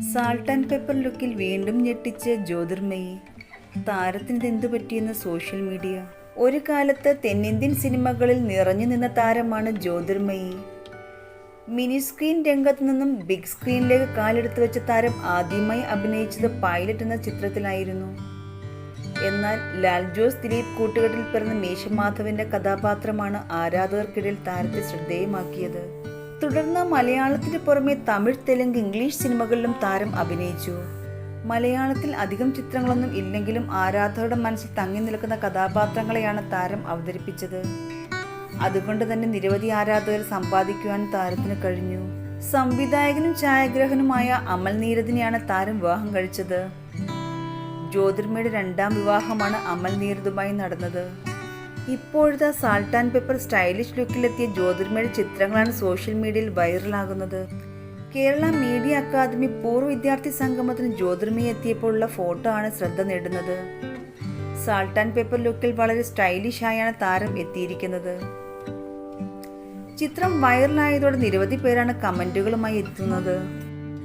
Salt and pepper ലുക്കിൽ വീണ്ടും ഞെട്ടിച്ച് ജ്യോതിർമയി. താരത്തിന് എന്തു പറ്റിയെന്ന് സോഷ്യൽ മീഡിയ ഒരു കാലത്ത് തെന്നിന്ത്യൻ സിനിമകളിൽ നിറഞ്ഞു നിന്ന താരമാണ് ജ്യോതിർമയി. മിനി സ്ക്രീൻ രംഗത്ത് നിന്നും ബിഗ് സ്ക്രീനിലേക്ക് കാലെടുത്ത് വെച്ച താരം ആദ്യമായി അഭിനയിച്ചത് പൈലറ്റ് എന്ന ചിത്രത്തിലായിരുന്നു. എന്നാൽ ലാൽ ജോസ് ദിലീപ് കൂട്ടുകെട്ടിൽ പിറന്ന മീശമാധവന്റെ കഥാപാത്രമാണ് ആരാധകർക്കിടയിൽ താരത്തെ ശ്രദ്ധേയമാക്കിയത്. തുടർന്ന് മലയാളത്തിന് പുറമെ തമിഴ് തെലുങ്ക് ഇംഗ്ലീഷ് സിനിമകളിലും താരം അഭിനയിച്ചു. മലയാളത്തിൽ അധികം ചിത്രങ്ങളൊന്നും ഇല്ലെങ്കിലും ആരാധകരുടെ മനസ്സിൽ തങ്ങി നിൽക്കുന്ന കഥാപാത്രങ്ങളെയാണ് താരം അവതരിപ്പിച്ചത്. അതുകൊണ്ട് തന്നെ നിരവധി ആരാധകർ സമ്പാദിക്കുവാൻ താരത്തിന് കഴിഞ്ഞു. സംവിധായകനും ഛായാഗ്രഹനുമായ അമൽ നീരദിനെയാണ് താരം വിവാഹം കഴിച്ചത്. ജ്യോതിർമയുടെ രണ്ടാം വിവാഹമാണ് അമൽ നീരദുമായി നടന്നത്. ഇപ്പോഴത്തെ സാൾട്ട് ആൻഡ് പെപ്പർ സ്റ്റൈലിഷ് ലുക്കിലെത്തിയ ജ്യോതിർമയുടെ ചിത്രങ്ങളാണ് സോഷ്യൽ മീഡിയയിൽ വൈറലാകുന്നത് കേരള മീഡിയ അക്കാദമി പൂർവ വിദ്യാർത്ഥി സംഗമത്തിന് ജ്യോതിർമയെ എത്തിയപ്പോഴുള്ള ഫോട്ടോ ആണ് ശ്രദ്ധ നേടുന്നത്. സാൾട്ട് ആൻഡ് പേപ്പർ ലുക്കിൽ വളരെ സ്റ്റൈലിഷ് ആയാണ് താരം എത്തിയിരിക്കുന്നത്. ചിത്രം വൈറലായതോടെ നിരവധി പേരാണ് കമന്റുകളുമായി എത്തുന്നത്.